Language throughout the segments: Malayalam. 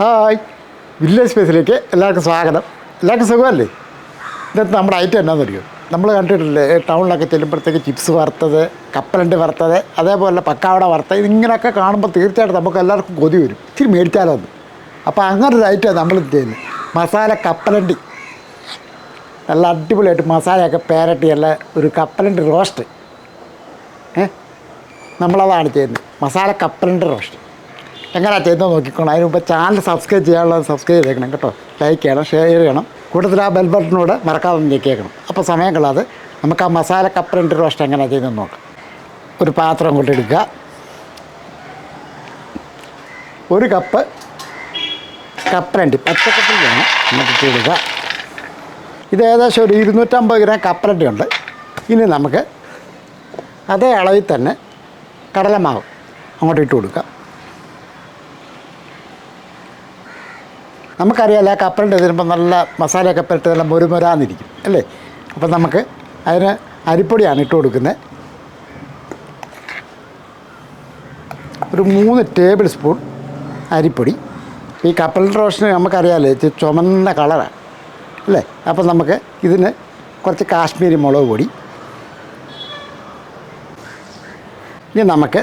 ഹായ്. വില്ലേജ് സ്പേസിലേക്ക് എല്ലാവർക്കും സ്വാഗതം. എല്ലാവർക്കും സുഖമല്ലേ? ഇന്നത്തെ നമ്മുടെ ഐറ്റം എന്നാന്ന് അറിയോ? നമ്മൾ കണ്ടിട്ടില്ലേ ടൗണിലൊക്കെ ചെല്ലുമ്പോഴത്തേക്ക് ചിപ്സ് വറുത്തത് കപ്പലണ്ടി വറുത്തത് അതേപോലെ പക്കാവട വറുത്തത് ഇതിങ്ങനെയൊക്കെ കാണുമ്പോൾ തീർച്ചയായിട്ടും നമുക്ക് എല്ലാവർക്കും കൊതി വരും. ഇച്ചിരി മേടിച്ചാലോ ഒന്ന് അപ്പോൾ അങ്ങനെ ഒരു ഐറ്റമാണ് നമ്മൾ ചെയ്യുന്നത് മസാല കപ്പലണ്ടി. നല്ല അടിപൊളിയായിട്ട് മസാലയൊക്കെ പേരട്ടി നല്ല ഒരു കപ്പലണ്ടി റോസ്റ്റ് ഏ? നമ്മളതാണ് ചെയ്യുന്നത്. മസാല കപ്പലണ്ടി റോസ്റ്റ് എങ്ങനെയാണ് ചെയ്യുന്നത് നോക്കിക്കോണം? അതിന് മുമ്പ് ചാനൽ സബ്സ്ക്രൈബ് ചെയ്യാനുള്ളത് സബ്സ്ക്രൈബ് ചെയ്തേക്കണം കേട്ടോ. ലൈക്ക് ചെയ്യണം ഷെയർ ചെയ്യണം. കൂടുതൽ ആ ബെൽ ബട്ടനോട് മറക്കാതെ ഞെക്കിയേക്കണം. അപ്പോൾ സമയം കളാതെ നമുക്ക് ആ മസാല കപ്പലണ്ടി റോസ്റ്റ് എങ്ങനെയാണ് ചെയ്യുന്നത് നോക്കാം. ഒരു പാത്രം കൊണ്ട് എടുക്കുക. ഒരു കപ്പ് കപ്പലണ്ടി വേണം. നമുക്ക് ഇടുക ഇത് ഏകദേശം ഒരു ഇരുന്നൂറ്റമ്പത് ഗ്രാം കപ്പലണ്ടി ഉണ്ട്. ഇനി നമുക്ക് അതേ അളവിൽ തന്നെ കടലമാവ് അങ്ങോട്ട് ഇട്ട് കൊടുക്കാം. നമുക്കറിയാലോ ആ കപ്പലിന്റെ തരുമ്പോൾ നല്ല മസാലയൊക്കെ പെട്ട് നല്ല മുരുമുരാന്നിരിക്കും അല്ലേ? അപ്പം നമുക്ക് അതിന് അരിപ്പൊടിയാണ് ഇട്ട് കൊടുക്കുന്നത്. ഒരു മൂന്ന് ടേബിൾ സ്പൂൺ അരിപ്പൊടി. ഈ കപ്പൽ റോഷന് നമുക്കറിയാമല്ലോ ഇത് ചുമന്ന കളറാണ് അല്ലേ? അപ്പം നമുക്ക് ഇതിന് കുറച്ച് കാശ്മീരി മുളക് പൊടി. ഇനി നമുക്ക്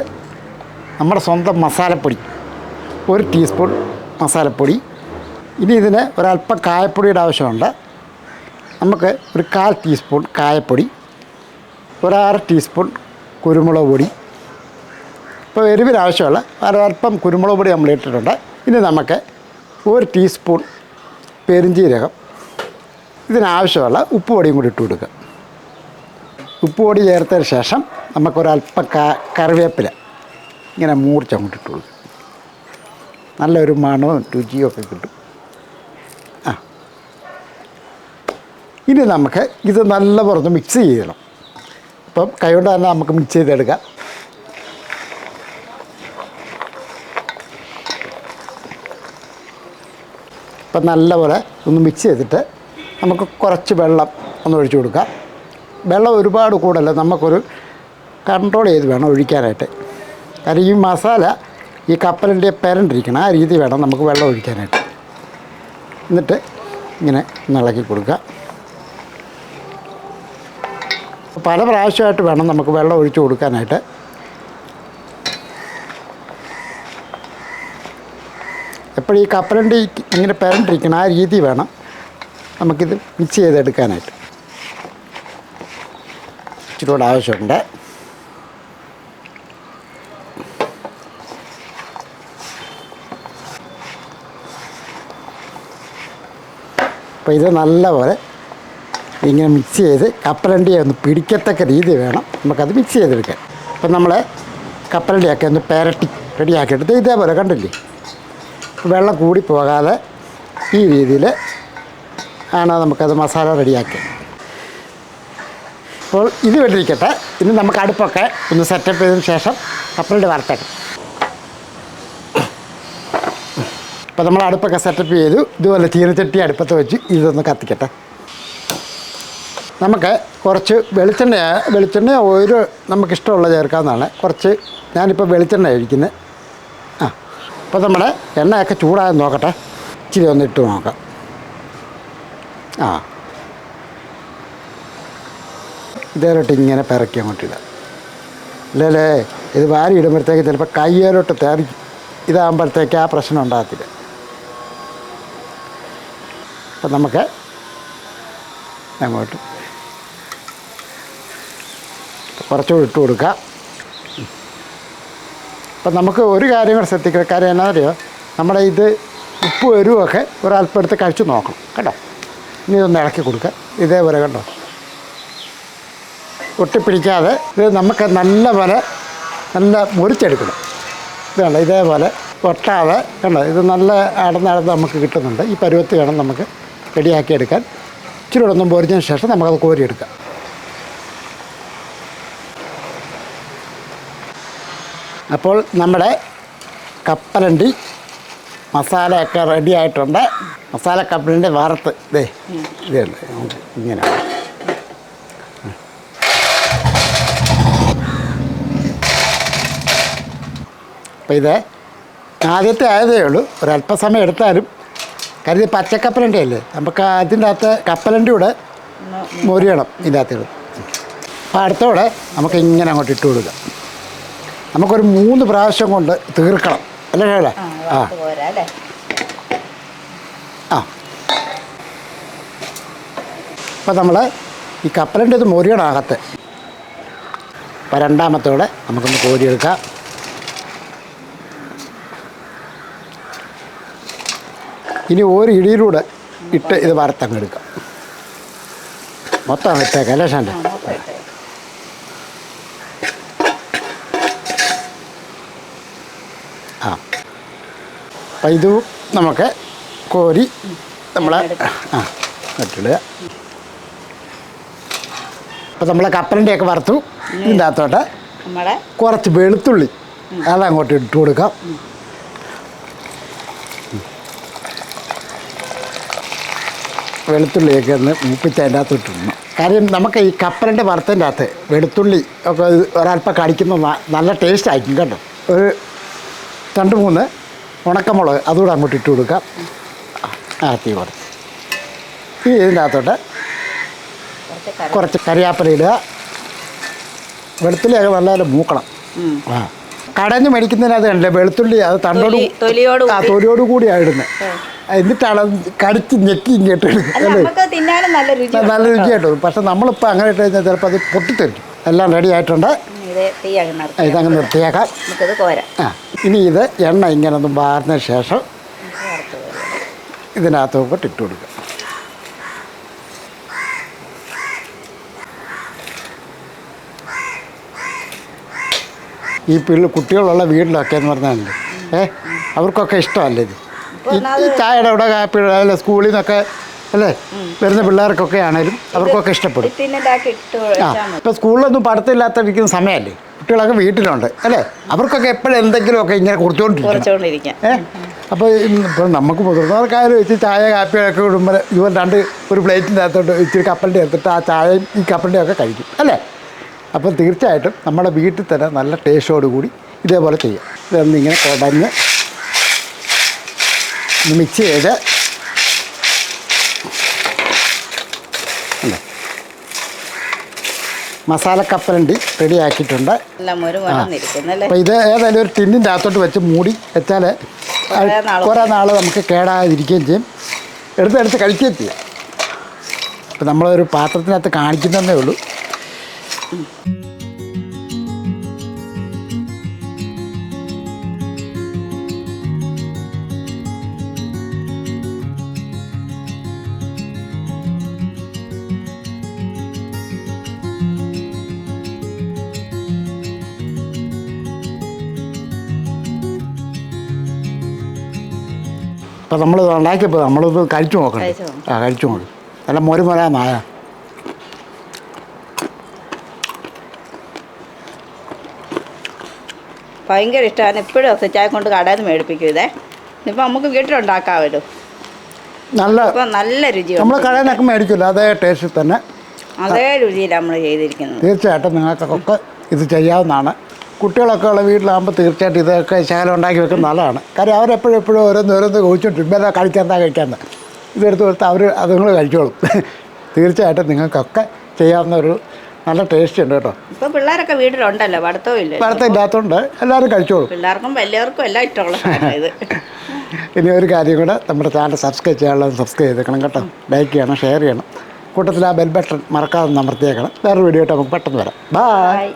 നമ്മുടെ സ്വന്തം മസാലപ്പൊടി ഒരു ടീസ്പൂൺ മസാലപ്പൊടി. ഇനി ഇതിന് ഒരല്പം കായപ്പൊടിയുടെ ആവശ്യമുണ്ട്. നമുക്ക് ഒരു കാൽ ടീസ്പൂൺ കായപ്പൊടി ഒരര ടീസ്പൂൺ കുരുമുളക് പൊടി. ഇപ്പോൾ എരിവിന് ആവശ്യമുള്ള കുരുമുളക് പൊടി നമ്മൾ ഇട്ടിട്ടുണ്ട്. ഇനി നമുക്ക് ഒരു ടീസ്പൂൺ പെരിഞ്ജീരകം ഇതിനാവശ്യമുള്ള ഉപ്പ് പൊടിയും കൂടി ഇട്ട് കൊടുക്കുക. ഉപ്പ് പൊടി ചേർത്തതിന് ശേഷം നമുക്കൊരല്പം ക കറിവേപ്പില ഇങ്ങനെ മൂർച്ച അങ്ങോട്ട് ഇട്ട് കൊടുക്കുക. നല്ലൊരു മണവും രുചിയും ഒക്കെ കിട്ടും. ഇനി നമുക്ക് ഇത് നല്ല പുറത്ത് മിക്സ് ചെയ്യണം. അപ്പം കൈകൊണ്ട് തന്നെ നമുക്ക് മിക്സ് ചെയ്തെടുക്കാം. അപ്പം നല്ലപോലെ ഒന്ന് മിക്സ് ചെയ്തിട്ട് നമുക്ക് കുറച്ച് വെള്ളം ഒന്ന് ഒഴിച്ചു കൊടുക്കാം. വെള്ളം ഒരുപാട് കൂടല്ല നമുക്കൊരു കൺട്രോൾ ചെയ്ത് വേണം ഒഴിക്കാനായിട്ട്. കാരണം ഈ മസാല ഈ കപ്പലിന്റെ പെരണ്ടിരിക്കണം ആ രീതി വേണം നമുക്ക് വെള്ളം ഒഴിക്കാനായിട്ട്. എന്നിട്ട് ഇങ്ങനെ ഇളക്കി കൊടുക്കുക പല പ്രാവശ്യമായിട്ട് വേണം നമുക്ക് വെള്ളം ഒഴിച്ചു കൊടുക്കാനായിട്ട്. എപ്പോഴും ഈ കപ്പലണ്ടി ഇങ്ങനെ പെരണ്ടിരിക്കണം ആ രീതി വേണം നമുക്കിത് മിക്സ് ചെയ്തെടുക്കാനായിട്ട്. ഇച്ചിരി കൂടെ ആവശ്യമുണ്ട്. അപ്പോൾ ഇത് നല്ലപോലെ ഇങ്ങനെ മിക്സ് ചെയ്ത് കപ്പലണ്ടിയെ ഒന്ന് പിടിക്കത്തക്ക രീതി വേണം. നമുക്കത് മിക്സ് ചെയ്തെടുക്കാൻ. അപ്പം നമ്മൾ കപ്പലണ്ടിയൊക്കെ ഒന്ന് പെരട്ടി റെഡിയാക്കിയെടുത്ത് ഇതേപോലെ കണ്ടില്ലേ? വെള്ളം കൂടി പോകാതെ ഈ രീതിയിൽ ആണ് നമുക്കത് മസാല റെഡിയാക്കുക അപ്പോൾ ഇത് വേണ്ടിയിരിക്കട്ടെ ഇനി നമുക്ക് അടുപ്പൊക്കെ ഒന്ന് സെറ്റപ്പ് ചെയ്തതിന് ശേഷം കപ്പലണ്ടി വറുത്തേക്കാം അപ്പോൾ നമ്മൾ അടുപ്പൊക്കെ സെറ്റപ്പ് ചെയ്തു. ഇതുപോലെ ചീനച്ചട്ടി അടുപ്പത്ത് വെച്ച് ഇതൊന്ന് കത്തിക്കട്ടെ. നമുക്ക് കുറച്ച് വെളിച്ചെണ്ണ വെളിച്ചെണ്ണ ഒരു നമുക്കിഷ്ടമുള്ള ചേർക്കാവുന്നതാണ്. കുറച്ച് ഞാനിപ്പോൾ വെളിച്ചെണ്ണ കഴിക്കുന്നത് ആ അപ്പോൾ നമ്മുടെ എണ്ണയൊക്കെ ചൂടായെന്ന് നോക്കട്ടെ. ഇച്ചിരി ഒന്ന് ഇട്ട് നോക്കാം. ആ. ഇതേലോട്ട് ഇങ്ങനെ പിറക്കി അങ്ങോട്ട് ഇടാം. അല്ലേ ഇത് വാരി ഇടുമ്പോഴത്തേക്ക് ചിലപ്പോൾ കയ്യേലോട്ട് തെറിക്കും ഇതാകുമ്പോഴത്തേക്ക് ആ പ്രശ്നം ഉണ്ടാകത്തില്ല. അപ്പം നമുക്ക് അങ്ങോട്ട് കുറച്ചുകൂടി ഇട്ട് കൊടുക്കാം. അപ്പം നമുക്ക് ഒരു കാര്യം കൂടെ ശ്രദ്ധിക്കണം കാര്യം എന്നാ അറിയോ? നമ്മുടെ ഇത് ഉപ്പ് എരിവൊക്കെ ഒരല്പം എടുത്ത് കഴിച്ച് നോക്കണം. കേട്ടോ? ഇനി ഇതൊന്ന് ഇളക്കി കൊടുക്കുക. ഇതേപോലെ കണ്ടോ? ഒട്ടിപ്പിടിക്കാതെ ഇത് നമുക്ക് നല്ല പോലെ നല്ല മുറിച്ചെടുക്കണം. ഇതാണ് ഇതേപോലെ ഒട്ടാതെ കണ്ടോ? ഇത് നല്ല അടന്നടന്ന് നമുക്ക് കിട്ടുന്നുണ്ട്. ഈ പരുവത്ത് വേണം നമുക്ക് റെഡിയാക്കി എടുക്കാൻ ഇച്ചിരി ഒന്നും പൊരിച്ചതിന് ശേഷം നമുക്കത് കോരിയെടുക്കാം. അപ്പോൾ നമ്മുടെ കപ്പലണ്ടി മസാലയൊക്കെ റെഡി ആയിട്ടുണ്ട്. മസാല കപ്പലിന്റെ വറുത്ത് ഇതേ ഇതുണ്ട് ഇങ്ങനെ. അപ്പോൾ ഇത് ആദ്യത്തെ ആയതേ ഉള്ളൂ. ഒരല്പസമയം എടുത്താലും കരുതി പച്ചക്കപ്പലണ്ടി അല്ലേ? നമുക്ക് അതിന്റെ അകത്ത് കപ്പലണ്ടി കൂടെ മൊരിയണം ഇതിന്റെ അകത്ത് അപ്പോൾ അടുത്തോടെ നമുക്ക് ഇങ്ങനെ അങ്ങോട്ട് ഇട്ട് കൊടുക്കാം. നമുക്കൊരു മൂന്ന് പ്രാവശ്യം കൊണ്ട് തീർക്കണം. അല്ലേ ഷേല ആ ആ. അപ്പം അല്ലേ? നമ്മൾ ഈ കപ്പലിന്റെ ഇത് മൊരിയണം അകത്ത്. അപ്പം രണ്ടാമത്തോടെ നമുക്കൊന്ന് കോരിയെടുക്കാം. ഇനി ഒരു ഇടിയിലൂടെ ഇട്ട് ഇത് വറുത്തങ്ങ് എടുക്കാം. മൊത്തം ഇട്ടേക്കാം അല്ലേ ഷാന്റെ അപ്പം ഇത് നമുക്ക് കോരി നമ്മളെ ആ നട്ടിടുക അപ്പം നമ്മളെ കപ്പലിന്റെയൊക്കെ വറുത്തു ഇതിന്റെ അകത്തോട്ട് കുറച്ച് വെളുത്തുള്ളി അതങ്ങോട്ട് ഇട്ട് കൊടുക്കാം. വെളുത്തുള്ളിയൊക്കെ ഒന്ന് മൂപ്പിച്ച് അതിന്റെ അകത്ത് ഇട്ടിടണം കാര്യം നമുക്ക് ഈ കപ്പലിന്റെ വറുത്തതിന്റെ അകത്ത് വെളുത്തുള്ളി ഒക്കെ ഒരൽപ്പം കടിക്കുന്ന നല്ല ടേസ്റ്റ് ആയിരിക്കും കേട്ടോ ഒരു രണ്ട് മൂന്ന് ഉണക്കമുളക് അതുകൂടെ അങ്ങോട്ട് ഇട്ട് കൊടുക്കാം. ആ തീ കുറച്ച് ഈ ഇതിന്റെ അകത്തോട്ട് കുറച്ച് കറി കുറച്ച് വെളുത്തുള്ളി ഇടുക. വെളുത്തുള്ളിയൊക്കെ നല്ലപോലെ മൂക്കണം. ആ. കടഞ്ഞ് മേടിക്കുന്നതിനകത്ത് കണ്ടില്ല വെളുത്തുള്ളി അത് തണ്ടോട് ആ. തൊലിയോട് കൂടിയാണ് ഇടുന്നത് എന്നിട്ടാണ് അത് കടിച്ച് ഞെക്കി ഇങ്ങോട്ട് നല്ല രുചി നല്ല രുചിയായിട്ട് പക്ഷെ നമ്മളിപ്പോൾ അങ്ങനെ ഇട്ട് കഴിഞ്ഞാൽ ചിലപ്പോൾ അത് പൊട്ടിത്തെറിക്കും. എല്ലാം റെഡി ആയിട്ടുണ്ട്. ഇത് നിർത്തി ഇതങ്ങ് നിർത്തിയേക്കാം. നമുക്കിത് കോരാം ആ ഇനി ഇത് എണ്ണ ഇങ്ങനെ ഒന്ന് വാർന്ന ശേഷം ഇതിനകത്ത്. ഇതിനകത്തോട്ട് ഇട്ട് കൊടുക്കുക ഈ പിള്ളി കുട്ടികളുള്ള വീട്ടിലൊക്കെ എന്ന് പറഞ്ഞാൽ ഏ അവർക്കൊക്കെ ഇഷ്ടമല്ലേ ഇത്? ഈ ചായയുടെ അവിടെ കാപ്പിയുടെ അല്ലെ സ്കൂളിൽ നിന്നൊക്കെ അല്ലേ? വരുന്ന പിള്ളേർക്കൊക്കെ ആണേലും അവർക്കൊക്കെ ഇഷ്ടപ്പെടും. ആ ഇപ്പം ഇപ്പോൾ സ്കൂളിലൊന്നും പഠിത്തമില്ലാത്തിരിക്കുന്ന സമയമല്ലേ? കുട്ടികളൊക്കെ വീട്ടിലുണ്ട് അല്ലേ? അവർക്കൊക്കെ എപ്പോഴും എന്തെങ്കിലുമൊക്കെ ഇങ്ങനെ കുറിച്ചുകൊണ്ടിരിക്കും ഏഹ് ഏ? അപ്പോൾ നമുക്ക് മുതിർന്നവർക്കായാലും വെച്ച് ചായ കാപ്പിയൊക്കെ ഇടുമ്പോൾ ഇതുപോലെ രണ്ട് ഒരു പ്ലേറ്റിന്റെ അകത്തോട്ട് ഇച്ചിരി കപ്പലിന്റെ എടുത്തിട്ട് ആ ചായയും ഈ കപ്പലിന്റെ ഒക്കെ കഴിക്കും അല്ലേ? അപ്പം തീർച്ചയായിട്ടും നമ്മുടെ വീട്ടിൽ തന്നെ നല്ല ടേസ്റ്റോട് കൂടി ഇതേപോലെ ചെയ്യാം. ഇതൊന്നിങ്ങനെ കുടഞ്ഞ് മിക്സ് ചെയ്ത് മസാല കപ്പലണ്ടി റെഡി ആക്കിയിട്ടുണ്ട്. അപ്പോൾ ഇത് ഏതായാലും ഒരു ടിന്നിന്റെ അകത്തോട്ട് വെച്ച് മൂടി വെച്ചാൽ കുറേ നാൾ നമുക്ക് കേടാതിരിക്കുകയും ചെയ്യും. എടുത്ത് എടുത്ത് കഴിക്കുകയും ചെയ്യാം. അപ്പോൾ നമ്മളൊരു പാത്രത്തിനകത്ത് കാണിക്കുന്നതേ ഉള്ളൂ. അപ്പോൾ നമ്മൾ ഉണ്ടാക്കിയപ്പോൾ നമ്മളിത് കഴിച്ചു നോക്കണം ആ കഴിച്ചു നോക്കി. നല്ല മോര് മോരാ നായ ഭയങ്കര ഇഷ്ടമാണ് എപ്പോഴും ഒസച്ചായ കൊണ്ട് കടയിൽ നിന്ന് മേടിപ്പിക്കും ഇതേ. ഇപ്പം നമുക്ക് വീട്ടിലുണ്ടാക്കാമല്ലോ. നല്ല നല്ല രുചി നമ്മൾ കടയിൽ നിന്നൊക്കെ മേടിക്കില്ല അതേ ടേസ്റ്റിൽ തന്നെ. അതേ രുചിയിലാണ് നമ്മൾ ചെയ്തിരിക്കുന്നത്. തീർച്ചയായിട്ടും നിങ്ങൾക്കൊക്കെ ഇത് ചെയ്യാവുന്നതാണ്. കുട്ടികളൊക്കെ ഉള്ള വീട്ടിലാകുമ്പോൾ തീർച്ചയായിട്ടും ഇതൊക്കെ ശകലം ഉണ്ടാക്കി വെക്കുന്ന നല്ലതാണ്. കാര്യം അവരെപ്പോഴും എപ്പോഴും ഓരോന്ന് ഓരോന്ന് ചോദിച്ചോണ്ടിരിക്കും. കഴിക്കാൻ എന്താ കഴിക്കാമെന്ന് ഇതെടുത്ത് കൊടുത്ത് അവർ അതുങ്ങൾ കഴിച്ചോളും. തീർച്ചയായിട്ടും നിങ്ങൾക്കൊക്കെ ചെയ്യാവുന്ന ഒരു നല്ല ടേസ്റ്റ് ഉണ്ട് കേട്ടോ. ഇപ്പം പിള്ളേരൊക്കെ വീട്ടിലുണ്ടല്ലോ പഠിത്തവും ഇല്ല? പഴത്തെ ഇല്ലാത്തതുകൊണ്ട് എല്ലാവരും കഴിച്ചോളും. പിള്ളേർക്കും വലിയവർക്കും എല്ലാം ഇഷ്ടമുള്ള ഇത്? ഇനി ഒരു കാര്യം കൂടെ നമ്മുടെ ചാനൽ സബ്സ്ക്രൈബ് ചെയ്യാനുള്ളത് സബ്സ്ക്രൈബ് ചെയ്തേക്കണം കേട്ടോ. ലൈക്ക് ചെയ്യണം ഷെയർ ചെയ്യണം. കൂട്ടത്തിൽ ആ ബെൽ ബട്ടൺ മറക്കാതെ അമർത്തിയേക്കണം. വേറൊരു വീഡിയോ ആയിട്ട് നമുക്ക് പെട്ടെന്ന് വരാം. ബായ്.